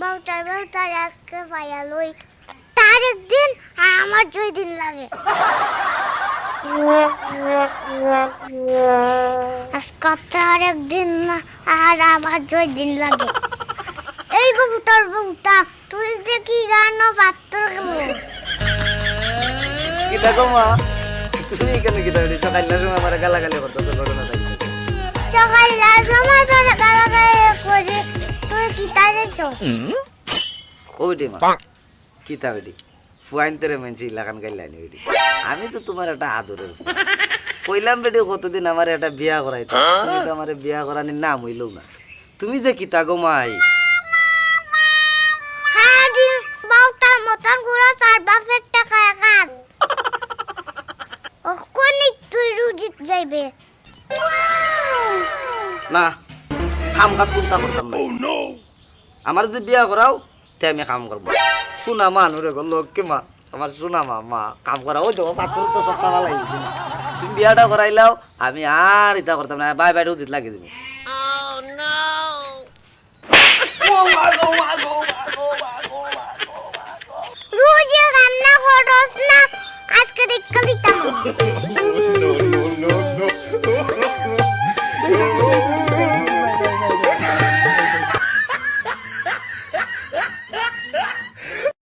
বউটার বউটার আজকে পাইয়া লই। তার একদিন আর আমার দুই দিন লাগে। আজকে আর একদিন না, আর আমার দুই দিন লাগে। এই বউটার বউটা, তুই দেখি গান পাত্র কেমন কি দেখো তুমি কেন কিতা বলি সকালের সময় আমার গালাগালি করতেছো ঘটনা থাকতে সকাল সময় তোর গালাগালি করে। তুই কি মা। কিতা বেটি ফুয়াইন তেরে মেনছি লাগান গাইলানি বেটি আমি তো তোমার একটা আদরের। কইলাম বেটি কতদিন আমার একটা বিয়া করাই তুমি তো আমার বিয়া করানির নাম হইল না। তুমি যে কিতা গো মাই? যাইবে না কাম কাজ কোনটা করতাম না। আমার যদি বিয়া করাও তে আমি কাম করব। শোনা মা নুরে গো লক্ষ্মী মা? আমার শোনা মা মা কাম করাও দেখো পাথর তো সকাল লাগিয়েছে তুমি বিয়াটা করাইলাও আমি আর ইটা করতাম না বাই বাই দিত লাগিয়ে দিব। you.